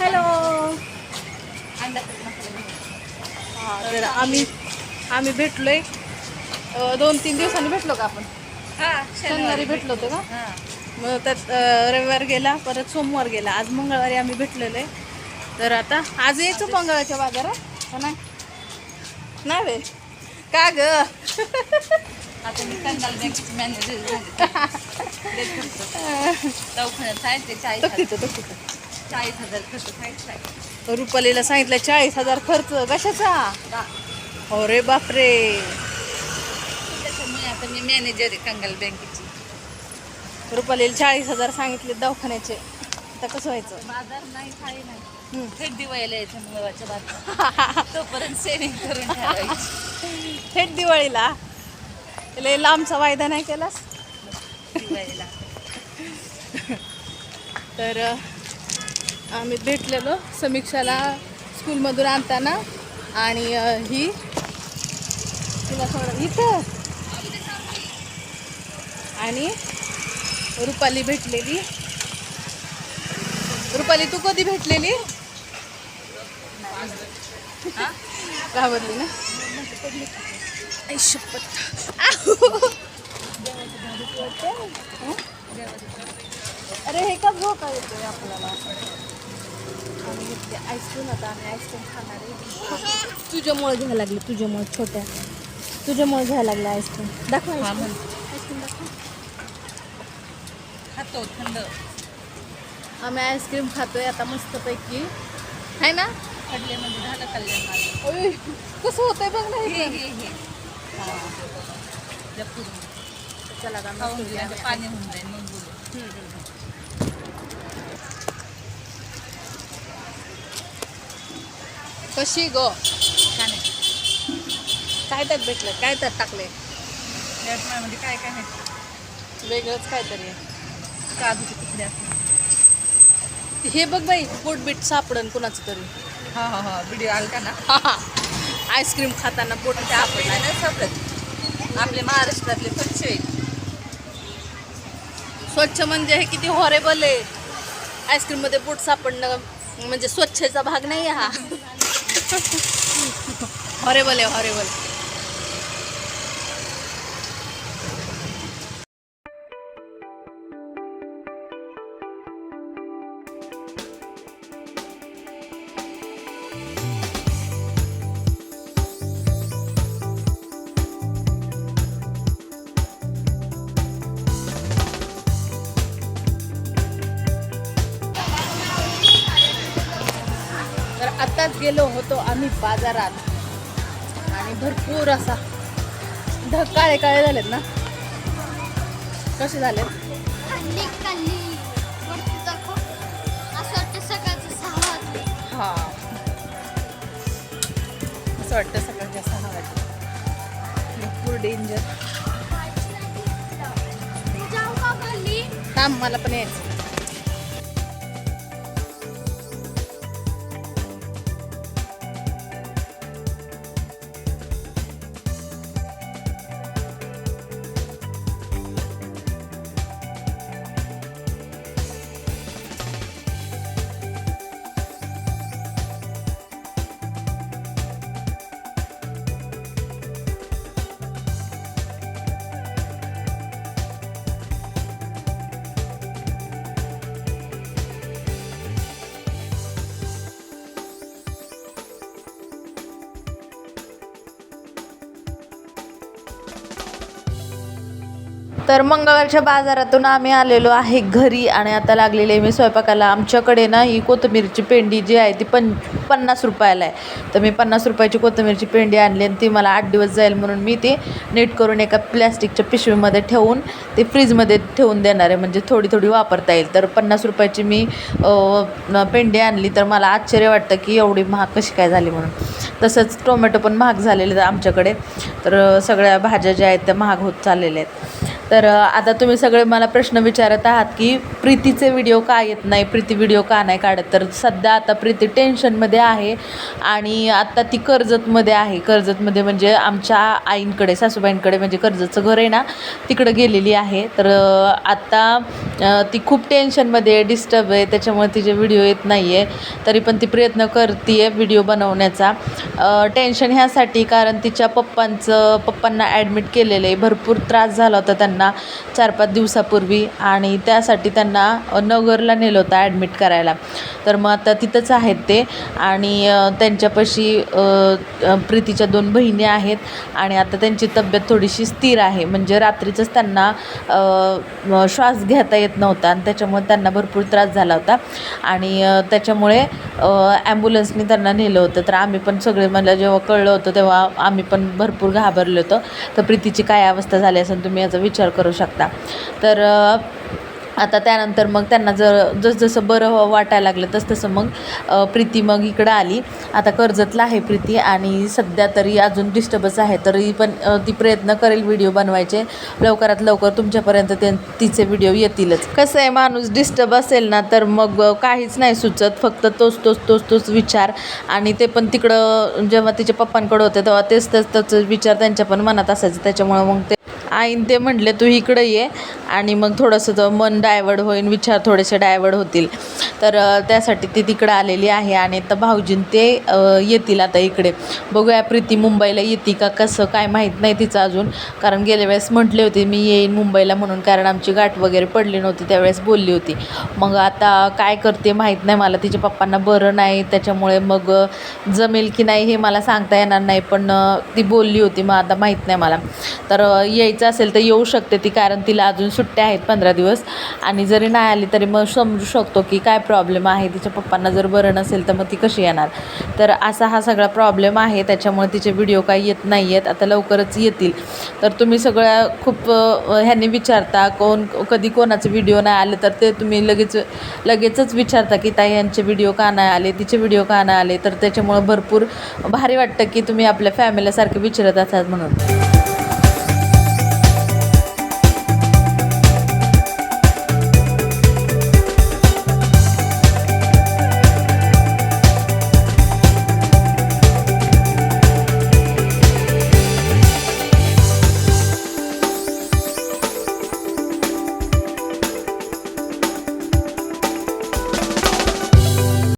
Hello. हा तर आम्ही आम्ही भेटलोय. दोन तीन दिवसांनी भेटलो का आपण? हा शनिवारी भेटलो होतो का? हा. मग त्यात रविवार गेला परत सोमवार गेला. आज मंगळवारी आम्ही भेटलेलो आहे तर आता आज यायचो मंगळवारच्या बाजारात? नाही? नाही वे का ग? आता मी कंदाल बँकेची मॅनेजर झाले. दवाखान्यात सांगितले चाळीस तो किती चाळीस हजार खर्च सांगितलाय. रुपालीला सांगितलं चाळीस हजार खर्च. कशाचा? अरे बापरे. त्याच्यामुळे आता मी मॅनेजर आहे कंगाल बँकेची. रुपालीला चाळीस हजार सांगितले दवाखान्याचे. आता कसं व्हायचं? बाजार नाही थाळी नाही. हम्म. थेट दिवाळीला यायचं मंगळवारच्या बाजार तोपर्यंत सेविंग करून ठेवायची. थेट दिवाळीला? लय लांबचा वायदा नाही केलास? दिवाळीला. तर अ, आम्ही भेटलेलो समीक्षाला स्कूलमधून आणताना. आणि ही तिला थोडं इथं. आणि रुपाली भेटलेली. रुपाली तू कधी भेटलेली? घाबरली ना? शपथ. अरे हे का भोका येतोय आपल्याला? घेतली आईस्क्रीम आता आम्ही आईस्क्रीम खाणार आहे तुझ्यामुळे घ्यायला लागली तुझ्यामुळे छोट्या तुझ्यामुळे घ्यायला लागलं आईस्क्रीम दाखव आईस्क्रीम म्हण. खातो थंड. आम्ही आईस्क्रीम खातोय आता मस्तपैकी. आहे ना? पडले म्हणजे झालं कल्याण कसं होतंय बघ ना हे हे हे. हे. हा. चला पाणी होऊन जाईल मग बोलू. कशी ग? छान आहे काय त्यात भेटलं? काय त्यात टाकले मध्ये काय काय आहे वेगळंच काहीतरी. आहे. काजूचे हे बघ बाई पोटबीट सापडन कुणाचं तरी. हा हा हा व्हिडिओ आला का ना आईस्क्रीम खाताना पोट ते आपल्याला नाही सापडत. आपले महाराष्ट्रातले स्वच्छ आहे. स्वच्छ म्हणजे हे किती हॉरेबल आहे. आईस्क्रीममध्ये पोट सापडणं म्हणजे स्वच्छचा भाग नाही हा. हॉरेबल आहे हॉरेबल तर गेलो होतो आम्ही बाजारात. आणि भरपूर असा ढग काळे काळे झालेत ना. कसे वाटतं वाजले. हा. असं वाटतं सकाळच्या सहा वाजता भरपूर डेंजर थांब मला पण यायचं तर मंगळवारच्या बाजारातून आम्ही आलेलो आहे घरी आणि आता लागलेले मी स्वयंपाकाला. आमच्याकडे ना ही कोथिंबीरची पेंडी जी आहे ती पन पन्नास रुपयाला आहे. तर मी पन्नास रुपयाची कोथिंबीरची पेंडी आणली आणि ती मला आठ दिवस जाईल म्हणून मी ती नीट करून एका प्लॅस्टिकच्या पिशवीमध्ये ठेवून ते फ्रीजमध्ये ठेवून देणार आहे. म्हणजे थोडी थोडी वापरता येईल. तर पन्नास रुपयाची मी पेंडी आणली तर मला आश्चर्य वाटतं की एवढी महाग कशी काय झाली म्हणून. तसंच टोमॅटो पण महाग झालेले आहेत आमच्याकडे. तर सगळ्या भाज्या ज्या आहेत त्या महाग होत चाललेल्या आहेत. तर आता तुम्ही सगळे मला प्रश्न विचारत आहात की प्रीतीचे व्हिडिओ का येत नाही? प्रीती व्हिडिओ का नाही काढत? तर सध्या आता प्रीती टेन्शनमध्ये आहे आणि आत्ता ती कर्जतमध्ये आहे. कर्जतमध्ये म्हणजे आमच्या आईंकडे सासूबाईंकडे म्हणजे कर्जतचं घर आहे ना तिकडं गेलेली आहे. तर आत्ता ती खूप टेन्शनमध्ये आहे डिस्टर्ब आहे त्याच्यामुळे तिचे व्हिडिओ येत नाही आहे तरी पण ती प्रयत्न करते आहे व्हिडिओ बनवण्याचा टेन्शन ह्यासाठी कारण तिच्या पप्पांचं पप्पांना ॲडमिट केलेलं आहे भरपूर त्रास झाला होता त्यांना चार पाच दिवसापूर्वी. आणि त्यासाठी त्यांना नगरला नेलं होतं ॲडमिट करायला. तर मग आता तिथंच आहेत ते. आणि त्यांच्यापाशी प्रीतीच्या दोन बहिणी आहेत. आणि आता त्यांची तब्येत थोडीशी स्थिर आहे. म्हणजे रात्रीचंच त्यांना श्वास घेता येत नव्हता आणि त्याच्यामुळे त्यांना भरपूर त्रास झाला होता. आणि त्याच्यामुळे ॲम्ब्युलन्सनी त्यांना नेलं होतं. तर आम्ही पण सगळे मला जेव्हा कळलं होतं तेव्हा आम्ही पण भरपूर घाबरलो होतो. तर प्रीतीची काय अवस्था झाली असेल तुम्ही याचा विचार करू शकता. तर आता त्यानंतर मग त्यांना जर जसजसं बरं वाटायला लागलं तस तसं मग प्रीती मग इकडं आली. आता कर्जतला आहे प्रीती आणि सध्या तरी अजून डिस्टर्बन्स आहे. तरी पण ती प्रयत्न करेल व्हिडिओ बनवायचे. लवकरात लवकर तुमच्यापर्यंत ते तिचे व्हिडिओ येतीलच. कसं आहे माणूस डिस्टर्ब असेल ना तर मग काहीच नाही सुचत. फक्त तोच तोच तोच तोच विचार. आणि ते पण तिकडं जेव्हा तिच्या पप्पांकडं होते तेव्हा तेच तेच तोच विचार त्यांच्या पण मनात असायचे. त्याच्यामुळं मग ते आईन ते म्हटले तू इकडं ये आणि मग थोडंसं तर मन डायवर्ड होईल विचार थोडेसे डायवर्ड होतील. तर त्यासाठी ती तिकडं आलेली आहे आणि तर भाऊजीन ते येतील आता इकडे. बघूया प्रीती मुंबईला येते का कसं काय माहीत नाही तिचं अजून. कारण गेल्या वेळेस म्हटले होते मी येईन मुंबईला म्हणून. कारण आमची गाठ वगैरे पडली नव्हती त्यावेळेस बोलली होती. मग आता काय करते माहीत नाही मला तिच्या पप्पांना बरं नाही त्याच्यामुळे मग जमेल की नाही हे मला सांगता येणार नाही पण ती बोलली होती मग आता माहीत नाही मला. तर अ, यायचं असेल तर येऊ शकते ती कारण तिला अजून सुट्ट्या आहेत पंधरा दिवस. आणि जरी नाही आली तरी मग समजू शकतो की काय प्रॉब्लेम आहे. तिच्या पप्पांना जर बरं नसेल तर मग ती कशी येणार? तर असा हा सगळा प्रॉब्लेम आहे. त्याच्यामुळे तिचे व्हिडिओ काही येत नाही आहेत आता लवकरच येतील. तर तुम्ही सगळ्या खूप ह्याने ह्यांनी विचारता कोण कधी कोणाचे व्हिडिओ नाही आले तर ते तुम्ही लगेच लगेचच विचारता की ताई यांचे व्हिडिओ का नाही आले? तिचे व्हिडिओ का नाही आले? तर त्याच्यामुळं भरपूर भारी वाटतं की तुम्ही आपल्या फॅमिलीसारखे विचारत असाल म्हणून.